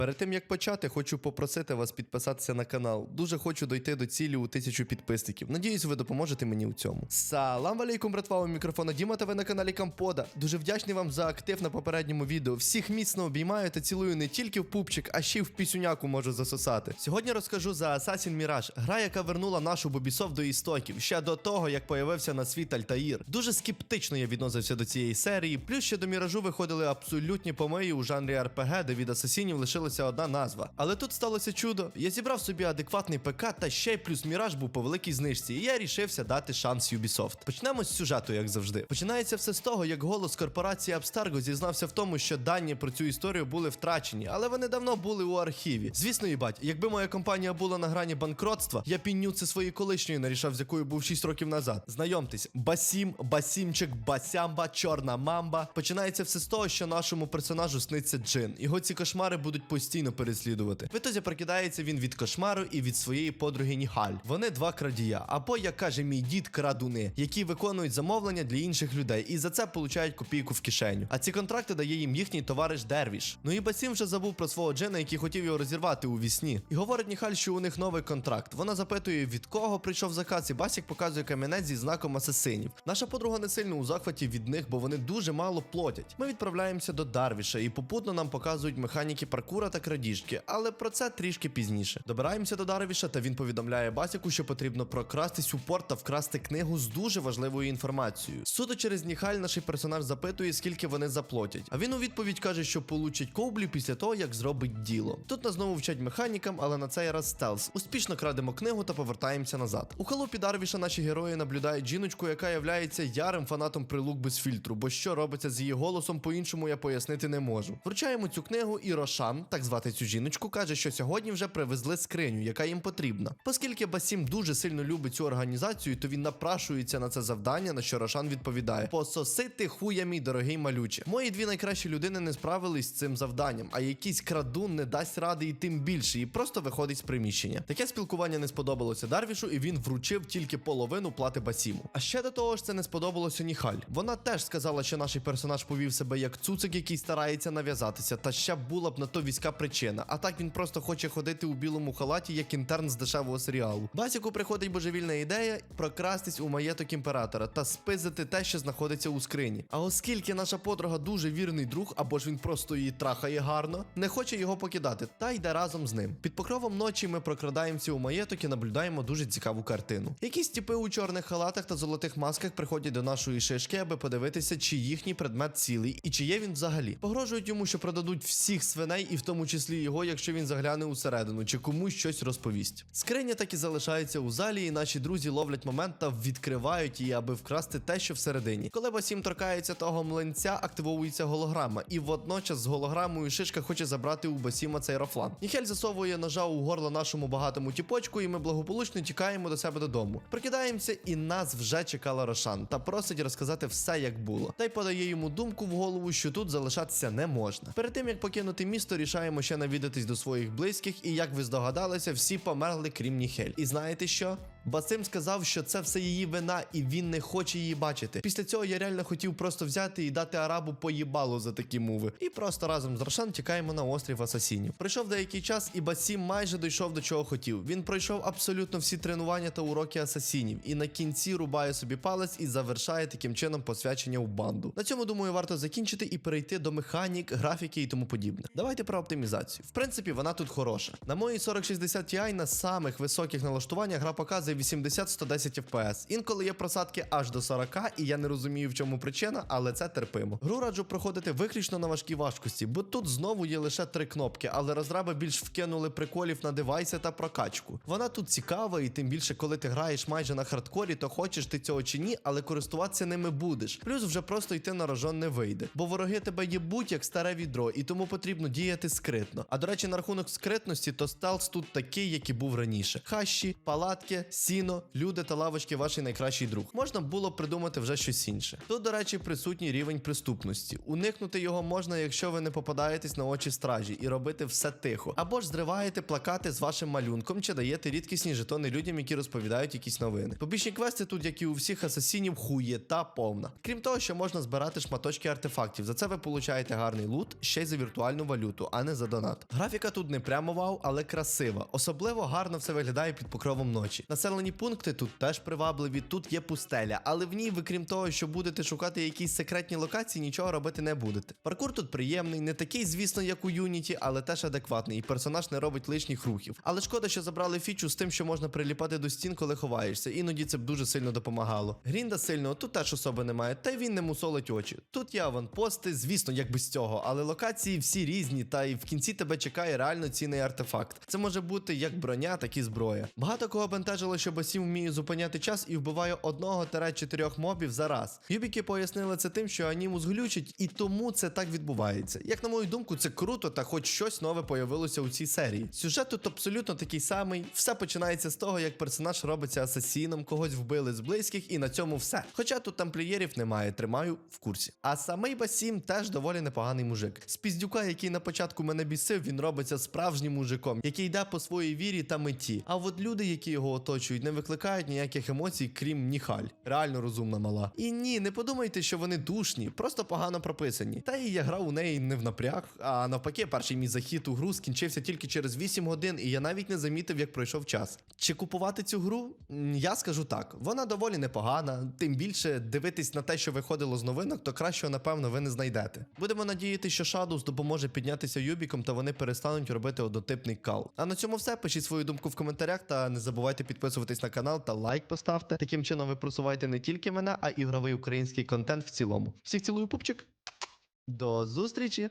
Перед тим як почати, хочу попросити вас підписатися на канал. Дуже хочу дойти до цілі у тисячу підписників. Надіюсь, ви допоможете мені у цьому. Салам алейкум, братва, у мікрофона Діма та ви на каналі Кампода. Дуже вдячний вам за актив на попередньому відео. Всіх міцно обіймаю та цілую не тільки в пупчик, а ще й в пісюняку можу засосати. Сьогодні розкажу за Assassin Mirage, гра, яка вернула нашу Бобісов до істоків ще до того, як появився на світ Альтаїр. Дуже скептично я відносився до цієї серії. Плюс ще до міражу виходили абсолютні помиї у жанрі РПГ, де від асасінів лишилася одна назва. Але тут сталося чудо. Я зібрав собі адекватний ПК, та ще й плюс міраж був по великій знижці, і я рішився дати шанс Ubisoft. Почнемо з сюжету, як завжди. Починається все з того, як голос корпорації Abstergo зізнався в тому, що дані про цю історію були втрачені, але вони давно були у архіві. Звісно, їбать, якби моя компанія була на грані банкротства, я пінню це своєї колишньої нарішав, з якою був 6 років назад. Знайомтесь, Басім, Басімчик, Басямба, Чорна мамба. Починається все з того, що нашому персонажу сниться джин. Його ці кошмари будуть постійно переслідувати. В ітозі прокидається він від кошмару і від своєї подруги Ніхаль. Вони два крадія, або, як каже мій дід, крадуни, які виконують замовлення для інших людей і за це получають копійку в кишеню. А ці контракти дає їм їхній товариш Дервіш. Ну і Басім вже забув про свого джина, який хотів його розірвати у вісні. І говорить Ніхаль, що у них новий контракт. Вона запитує, від кого прийшов заказ, і Басік показує камінець зі знаком асасинів. Наша подруга не сильно у захваті від них, бо вони дуже мало платять. Ми відправляємося до Дарвіша і попутно нам показують механіки паркура та крадіжки, але про це трішки пізніше. Добираємося до Дарвіша, та він повідомляє Басіку, що потрібно прокрастись у порт та вкрасти книгу з дуже важливою інформацією. Суто через Ніхаль наш персонаж запитує, скільки вони заплатять. А він у відповідь каже, що получить коублі після того, як зробить діло. Тут нас знову вчать механікам, але на цей раз стелс. Успішно крадемо книгу та повертаємося назад. У халупі Дарвіша наші герої наблюдають жіночку, яка являється ярим фанатом прилук без фільтру, бо що робиться з її голосом, по-іншому я пояснити не можу. Вручаємо цю книгу, і Рошан, так звати цю жіночку, каже, що сьогодні вже привезли скриню, яка їм потрібна. Оскільки Басім дуже сильно любить цю організацію, то він напрашується на це завдання, на що Рошан відповідає: Пососити хуя, мій дорогий малюче. Мої дві найкращі людини не справились з цим завданням, а якийсь крадун не дасть ради і тим більше, і просто виходить з приміщення. Таке спілкування не сподобалося Дарвішу, і він вручив тільки половину плати Басіму. А ще до того ж, це не сподобалося Ніхаль. Вона теж сказала, що наш персонаж повів себе як цуцик, який старається нав'язатися, та ще була б на то війська причина. А так він просто хоче ходити у білому халаті, як інтерн з дешевого серіалу. Басіку приходить божевільна ідея прокрастись у маєток імператора та спизити те, що знаходиться у скрині. А оскільки наша подруга дуже вірний друг, або ж він просто її трахає гарно, не хоче його покидати, та йде разом з ним. Під покровом ночі ми прокрадаємося у маєток і наблюдаємо дуже цікаву картину. Якісь тіпи у чорних халатах та золотих масках приходять до нашої шишки, аби подивитися, чи їхній предмет цілий і чи є він взагалі. Погрожують йому, що продадуть всіх свиней, і в тому числі його, якщо він загляне усередину, чи комусь щось розповість. Скриня так і залишається у залі, і наші друзі ловлять момент та відкривають її, аби вкрасти те, що всередині. Коли Басім торкається того млинця, активовується голограма, і водночас з голограмою шишка хоче забрати у Басіма цей рофлан. Ніхель засовує ножа у горло нашому багатому тіпочку, і ми благополучно тікаємо до себе додому. Прокидаємося, і нас вже чекала Рошан та просить розказати все, як було. Та й подає йому думку в голову, що тут залишатися не можна. Перед тим як покинути місто, рішаємо ще навідатись до своїх близьких, і як ви здогадалися, всі померли, крім Ніхель. І знаєте що? Басим сказав, що це все її вина, і він не хоче її бачити. Після цього я реально хотів просто взяти і дати арабу поїбалу за такі мови. І просто разом з Рошан тікаємо на острів асасінів. Пройшов деякий час, і Басім майже дійшов до чого хотів. Він пройшов абсолютно всі тренування та уроки асасінів, і на кінці рубає собі палець і завершає таким чином посвячення у банду. На цьому думаю, варто закінчити і перейти до механік, графіки і тому подібне. Давайте про оптимізацію. В принципі, вона тут хороша. На моїй 4060 Ti на самих високих налаштуваннях гра показує 80-110 FPS. Інколи є просадки аж до 40, і я не розумію, в чому причина, але це терпимо. Гру раджу проходити виключно на важкій важкості, бо тут знову є лише три кнопки, але розраби більш вкинули приколів на девайси та прокачку. Вона тут цікава, і тим більше, коли ти граєш майже на хардкорі, то хочеш ти цього чи ні, але користуватися ними будеш. Плюс вже просто йти на рожон не вийде. Бо вороги тебе їбуть як старе відро, і тому потрібно діяти скритно. А до речі, на рахунок скритності, то стелс тут такий, як і був раніше: хащі, палатки, сіно, люди та лавочки ваш найкращий друг. Можна було придумати вже щось інше. Тут, до речі, присутній рівень приступності. Уникнути його можна, якщо ви не попадаєтесь на очі стражі і робити все тихо. Або ж зриваєте плакати з вашим малюнком, чи даєте рідкісні жетони людям, які розповідають якісь новини. Побічні квести тут, як і у всіх асасінів, хує та повна. Крім того, що можна збирати шматочки артефактів. За це ви получаєте гарний лут ще й за віртуальну валюту, а не за донат. Графіка тут не прямо вау, але красива. Особливо гарно все виглядає під покровом ночі. Населені пункти тут теж привабливі, тут є пустеля, але в ній, ви крім того, що будете шукати якісь секретні локації, нічого робити не будете. Паркур тут приємний, не такий, звісно, як у Юніті, але теж адекватний, і персонаж не робить лишніх рухів. Але шкода, що забрали фічу з тим, що можна приліпати до стін, коли ховаєшся. Іноді це б дуже сильно допомагало. Грінда сильного тут теж особи немає, та він не мусолить очі. Тут є аванпости, звісно, як без цього, але локації всі різні, та й в кінці тебе чекає реально цінний артефакт. Це може бути як броня, так і зброя. Багато кого бентежило, що Басім вміє зупиняти час і вбиває одного та чотирьох мобів за раз. Юбіки пояснили це тим, що анімус глючить, і тому це так відбувається. Як на мою думку, це круто, та хоч щось нове появилося у цій серії. Сюжет тут абсолютно такий самий. Все починається з того, як персонаж робиться асасіном, когось вбили з близьких, і на цьому все. Хоча тут тамплієрів немає, тримаю в курсі. А самий Басім теж доволі непоганий мужик. З піздюка, який на початку мене бісив, він робиться справжнім мужиком, який йде по своїй вірі та меті. А от люди, які його оточують, не викликають ніяких емоцій, крім ніхаль. Реально розумна мала. І ні, не подумайте, що вони душні, просто погано прописані. Та і я грав у неї не в напряг, а навпаки, перший мій захід у гру скінчився тільки через 8 годин, і я навіть не замітив, як пройшов час. Чи купувати цю гру? Я скажу так, вона доволі непогана. Тим більше дивитись на те, що виходило з новинок, то кращого, напевно, ви не знайдете. Будемо надіяти, що Shadows допоможе піднятися Юбіком, та вони перестануть робити однотипний кал. А на цьому все. Пишіть свою думку в коментарях та не забувайте підписуватись на канал та лайк поставте. Таким чином ви просуваєте не тільки мене, а ігровий український контент в цілому. Всіх цілую пупчик. До зустрічі!